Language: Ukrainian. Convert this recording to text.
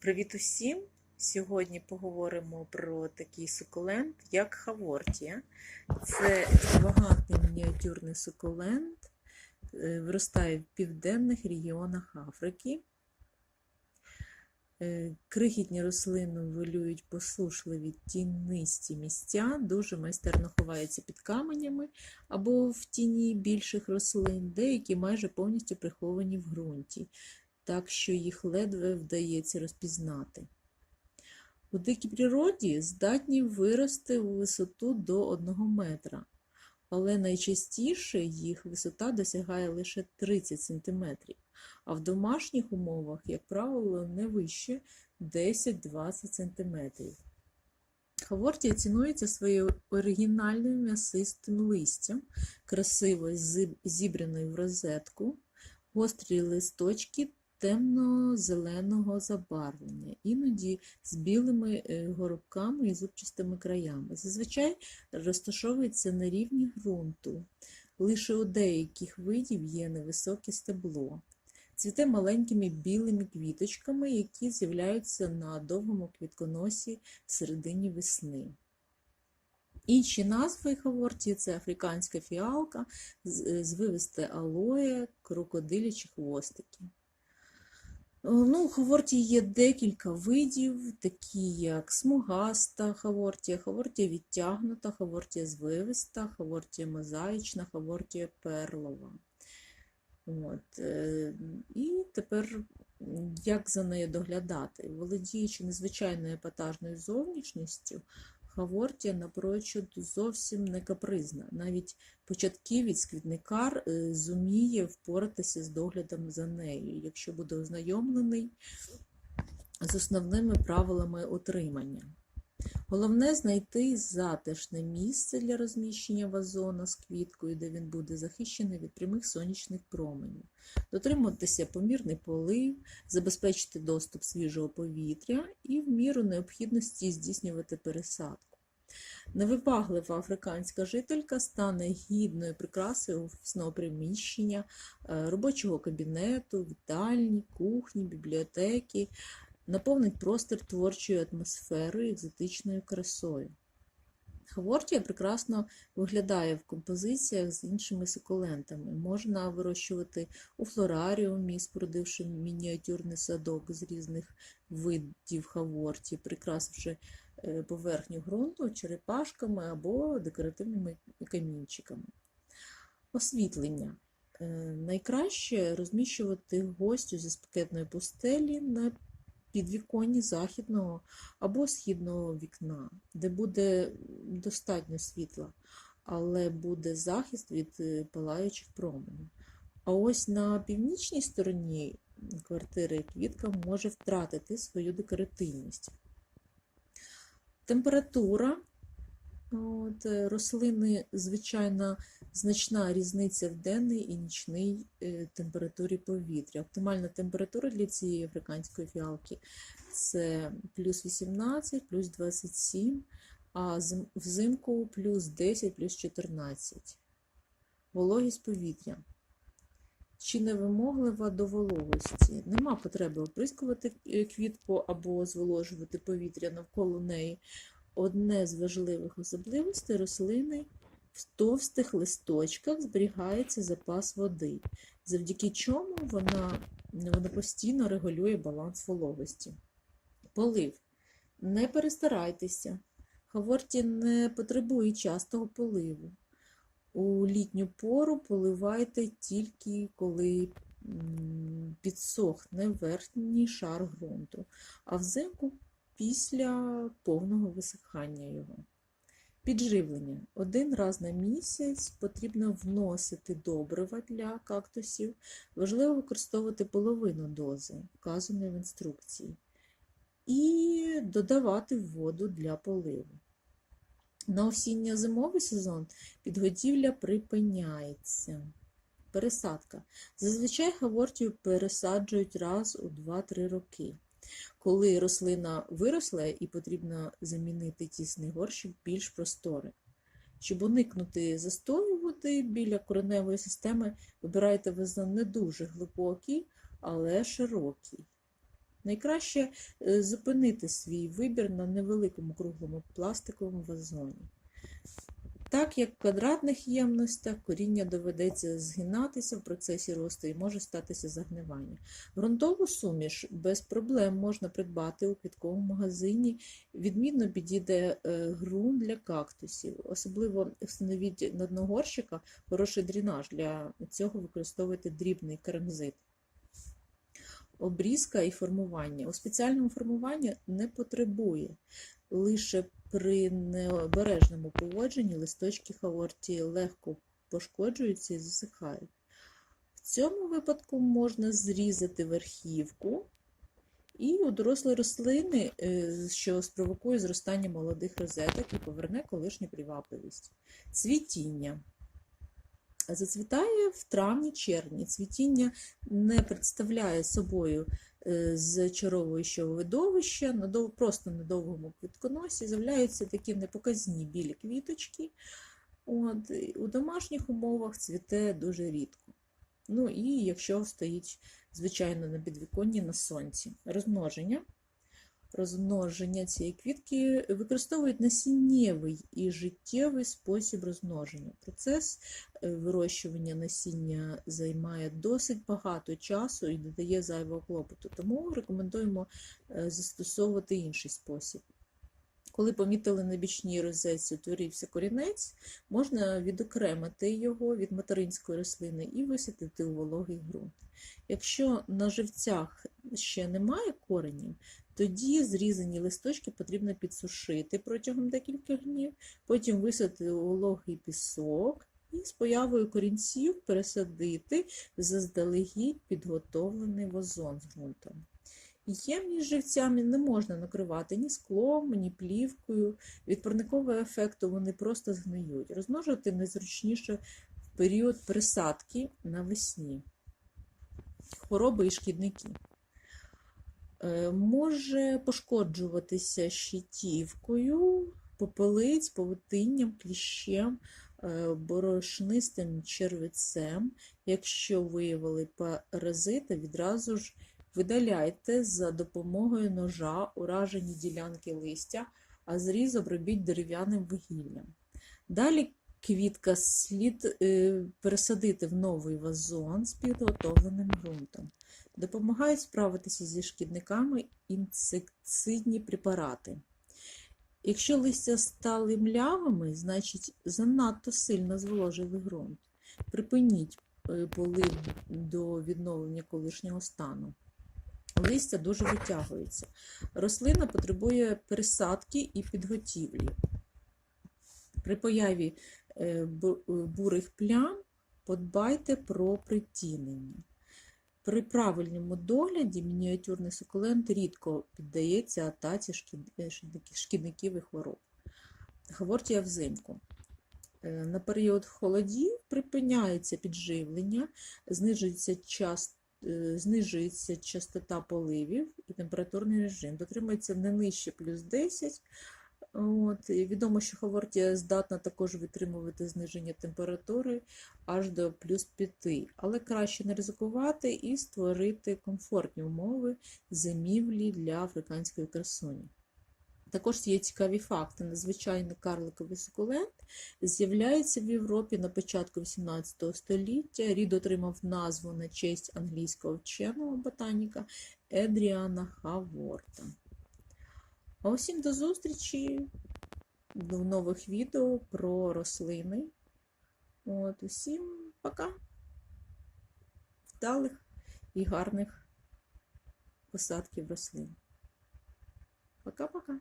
Привіт усім! Сьогодні поговоримо про такий сукулент, як хавортія. Це екстравагантний мініатюрний сукулент, е, виростає в південних регіонах Африки. Е, Крихітні рослини волюють посушливі тінисті місця, дуже майстерно ховаються під каменями або в тіні більших рослин, деякі майже повністю приховані в ґрунті так що їх ледве вдається розпізнати. У дикій природі здатні вирости у висоту до 1 метра, але найчастіше їх висота досягає лише 30 см, а в домашніх умовах, як правило, не вище 10-20 см. Хавортія цінується своєю оригінальним м'ясистим листям, красиво зібраною в розетку, гострі листочки темно-зеленого забарвлення, іноді з білими е, горобками і зубчастими краями. Зазвичай розташовується на рівні ґрунту. Лише у деяких видів є невисоке стебло. Цвіте маленькими білими квіточками, які з'являються на довгому квітконосі в середині весни. Інші назви хавортії це африканська фіалка, звивисте алоє, крокодилячі хвостики. Ну, Хавортії є декілька видів, такі як смугаста хавортія, хавортія відтягнута, хавортія звивиста, хавортія мозаїчна, хавортія перлова. От. е, І тепер як за нею доглядати? Володіючи незвичайною епатажною зовнішністю, Хавортія напрочуд зовсім не капризна. Навіть початківець квітникар е, зуміє впоратися з доглядом за нею, якщо буде ознайомлений з основними правилами отримання. Головне знайти затишне місце для розміщення вазона з квіткою, де він буде захищений від прямих сонячних променів, дотримуватися помірний полив, забезпечити доступ свіжого повітря і в міру необхідності здійснювати пересадку. Невибаглива африканська жителька стане гідною прикрасою офісного приміщення, е, робочого кабінету, вітальні, кухні, бібліотеки, наповнить простір творчою атмосферою, екзотичною красою. Хавортія прекрасно виглядає в композиціях з іншими сукулентами. Можна вирощувати у флораріумі, спорудивши мініатюрний садок з різних видів хавортії, прикрасивши е, поверхню ґрунту черепашками або декоративними камінчиками. Освітлення. Е, найкраще розміщувати гостю зі спекетної пустелі на підвіконні західного або східного вікна, де буде достатньо світла, але буде захист від е, палаючих променів. А ось на північній стороні квартири квітка може втратити свою декоративність. Температура От, е, Рослини, звичайно, значна різниця в денний і нічний е, температурі повітря. Оптимальна температура для цієї африканської фіалки це плюс 18, плюс 27, а взимку плюс 10, плюс 14. Вологість повітря. Чи невимоглива до вологості? Нема потреби оприскувати е, квітку або зволожувати повітря навколо неї. Одне з важливих особливостей рослини в товстих листочках зберігається запас води, завдяки чому вона, вона постійно регулює баланс вологості. Полив. Не перестарайтеся. Хаворті не потребує частого поливу. У літню пору поливайте тільки коли підсохне верхній шар ґрунту, а взимку після повного висихання його. Підживлення. Один раз на місяць потрібно вносити добрива для кактусів. Важливо використовувати половину дози, вказаної в інструкції, і додавати воду для поливу. На осінньо-зимовий сезон підгодівля припиняється. Пересадка. Зазвичай хавортію пересаджують раз у 2-3 роки. Коли рослина виросла і потрібно замінити тісний горщик більш просторий. Щоб уникнути застою води біля кореневої системи, вибирайте вазон не дуже глибокий, але широкий. Найкраще е, зупинити свій вибір на невеликому круглому пластиковому вазоні. Так як в квадратних ємностях коріння доведеться згинатися в процесі росту і може статися загнивання. Грунтову суміш без проблем можна придбати у квітковому магазині. Відмінно підійде е, ґрунт для кактусів. Особливо встановіть на дно горщика хороший дренаж. Для цього використовуйте дрібний керамзит. Обрізка і формування. У спеціальному формуванні не потребує. Лише при необережному поводженні листочки хаортії легко пошкоджуються і засихають. В цьому випадку можна зрізати верхівку і у дорослої рослини, е, що спровокує зростання молодих розеток і поверне колишню привабливість. Цвітіння. Зацвітає в травні-червні. Цвітіння не представляє собою е, зачаровуючого видовища, просто на довгому квітконосі з'являються такі непоказні білі квіточки. От, у домашніх умовах цвіте дуже рідко. Ну і якщо стоїть, звичайно, на підвіконні на сонці. Розмноження. Розмноження цієї квітки використовують насіннєвий і життєвий спосіб розмноження. Процес е, вирощування насіння займає досить багато часу і додає зайвого клопоту, тому рекомендуємо е, застосовувати інший спосіб. Коли помітили на бічній розетці утворився корінець, можна відокремити його від материнської рослини і висадити у вологий ґрунт. Якщо на живцях ще немає коренів, тоді зрізані листочки потрібно підсушити протягом декількох днів, потім висадити вологий пісок і з появою корінців пересадити заздалегідь підготовлений вазон з ґрунтом. Ємність живцями не можна накривати ні склом, ні плівкою. Від парникового ефекту вони просто згниють. Розмножувати найзручніше в період присадки навесні. Хвороби і шкідники. Е, Може пошкоджуватися щитівкою, попелиць, павутинням, кліщем, е, борошнистим червицем. Якщо виявили паразита, відразу ж видаляйте за допомогою ножа уражені ділянки листя, а зріз обробіть дерев'яним вугіллям. Далі квітка слід е, пересадити в новий вазон з підготовленим ґрунтом. Допомагають справитися зі шкідниками інсектицидні препарати. Якщо листя стали млявими, значить занадто сильно зволожили ґрунт. Припиніть е, полив до відновлення колишнього стану. Листя дуже витягується. Рослина потребує пересадки і підготівлі. При появі е, е, бурих плям подбайте про притінення. При правильному догляді мініатюрний сукулент рідко піддається атаці е, шкідників- і хвороб. Хавортія взимку. Е, На період холодів припиняється підживлення, знижується час, е, знижується частота поливів і температурний режим. Дотримується не нижче плюс 10. От, і відомо, що хавортія здатна також витримувати зниження температури аж до плюс 5, але краще не ризикувати і створити комфортні умови зимівлі для африканської красуні. Також є цікаві факти. Надзвичайний карликовий сукулент з'являється в Європі на початку XVIII століття. Рід отримав назву на честь англійського вченого ботаніка Едріана Хаворта. А усім до зустрічі в нових відео про рослини. От, усім пока. Вдалих і гарних посадків рослин. Пока-пока.